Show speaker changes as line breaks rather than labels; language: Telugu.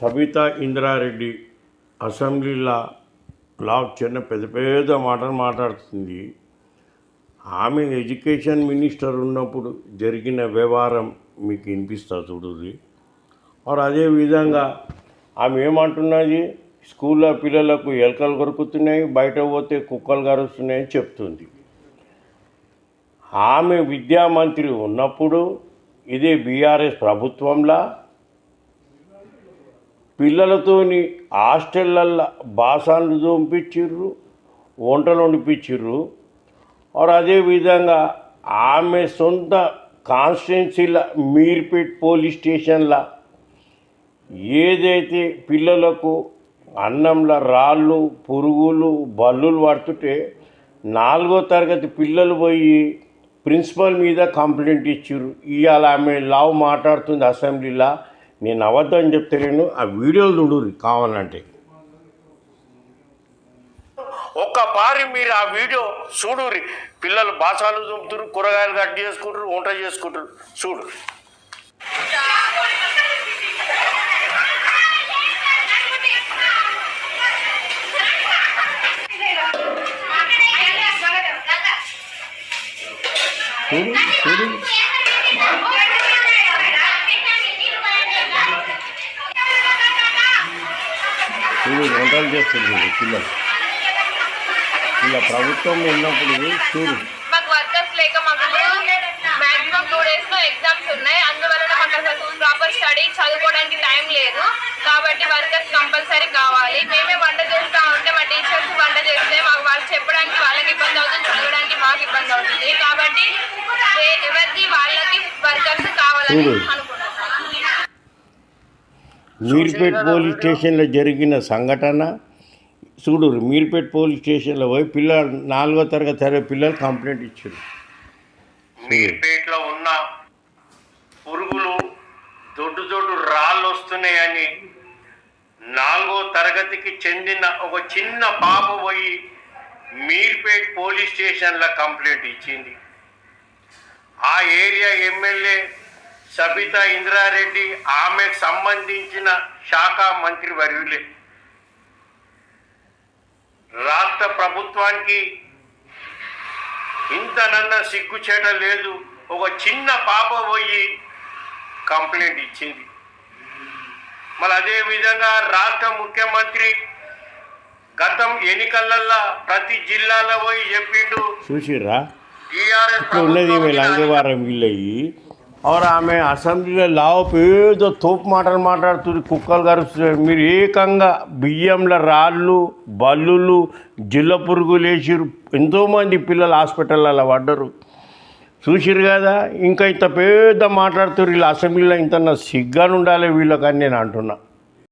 సబితా ఇంద్రారెడ్డి అసెంబ్లీలో లా చిన్న పెద్ద పెద్ద మాటలు మాట్లాడుతుంది. ఆమె ఎడ్యుకేషన్ మినిస్టర్ ఉన్నప్పుడు జరిగిన వ్యవహారం మీకు వినిపిస్తా చూడుది మరి అదే విధంగా ఆమె ఏమంటున్నది? స్కూల్లో పిల్లలకు ఎలకలు కొరుకుతున్నాయి బయట పోతే కుక్కలు కరుస్తున్నాయని చెప్తుంది. ఆమె విద్యామంత్రి ఉన్నప్పుడు ఇదే బీఆర్ఎస్ ప్రభుత్వంలా? పిల్లలతోని హాస్టళ్ళల్లో బాసాన్లు దొంపించిర్రు వంటలు వండిపించిర్రు और అదే విధంగా ఆమె సొంత కాన్స్టిట్యున్సీల మీర్పేట్ పోలీస్ స్టేషన్ల ఏదైతే పిల్లలకు అన్నంలో రాళ్ళు పురుగులు బల్లులు పడుతుంటే నాలుగో తరగతి పిల్లలు పోయి ప్రిన్సిపల్ మీద కంప్లైంట్ ఇచ్చారు ఇవాళ ఆమె లావు మాట్లాడుతుంది అసెంబ్లీలో. నేను అబద్ధం చెప్తలేను ఆ వీడియోలు చూడుర్రి కావాలంటే. ఒక్క పారి మీరు ఆ వీడియో చూడుర్రి పిల్లలు బాసాలు దుంపుతురు కూరగాయలు కట్ చేసుకుంటారు వంట చేసుకుంటారు. చూడు. చూడు చూడు. చూడు వంటలు చేస్తుంది పిల్లలు. ఇలా ప్రభుత్వం ఉన్నప్పుడు చూడు.
మాకు వర్కర్స్ లేక మాకు మాక్సిమం టూ డేస్లో ఎగ్జామ్స్ ఉన్నాయి. అందువలన మాకు అసలు ప్రాపర్ స్టడీ చదువుకోవడానికి టైం లేదు. కాబట్టి వర్కర్స్ కంపల్సరీ కావాలి. మేమే వంట చేస్తా ఉంటే మా టీచర్స్ వంట చేస్తే మాకు వాళ్ళు చెప్పడానికి వాళ్ళకి ఇబ్బంది అవుతుంది చదవడానికి మాకు ఇబ్బంది అవుతుంది. కాబట్టి ఎవరికి వాళ్ళకి వర్కర్స్ కావాలని
మీర్పేట్ పోలీస్ స్టేషన్లో జరిగిన సంఘటన చూడు మీర్పేట్ పోలీస్ స్టేషన్లో పోయి పిల్లలు నాలుగో తరగతి తరగతి పిల్లలు కంప్లైంట్ ఇచ్చారు. మీర్పేట్లో ఉన్న పురుగులు దొడ్డు దొడ్డు రాళ్ళు వస్తున్నాయని నాలుగో తరగతికి చెందిన ఒక చిన్న పాప పోయి మీర్పేట్ పోలీస్ స్టేషన్లో కంప్లైంట్ ఇచ్చింది. ఆ ఏరియా ఎమ్మెల్యే సబితా ఇంద్రారెడ్డి ఆమెకు సంబంధించిన శాఖ మంత్రి వర్యులే. రాష్ట్ర ప్రభుత్వానికి ఇంతనన్న సిగ్గుచేట లేదు. ఒక చిన్న పాప పోయి కంప్లైంట్ ఇచ్చింది. మరి అదే విధంగా రాష్ట్ర ముఖ్యమంత్రి గతం ఎన్నికలల్లో ప్రతి జిల్లాలో పోయి చెప్పిండు.
చూసిర్రా?
టీఆర్ఎస్
ఉన్నది వీళ్ళయి. और ఆమె అసెంబ్లీలో లావు ఏదో తోపు మాటలు మాట్లాడుతుంది కుక్కలు కరుస్తుంది మీరు ఏకంగా బియ్యంలో రాళ్ళు బల్లులు జిల్ల పురుగులు వేసిరు ఎంతోమంది పిల్లలు హాస్పిటల్లో పడ్డరు చూసిరు కదా ఇంకా ఇంత పెద్ద మాట్లాడుతున్నారు వీళ్ళు అసెంబ్లీలో ఇంత సిగ్గాను ఉండాలి వీళ్ళకని నేను అంటున్నా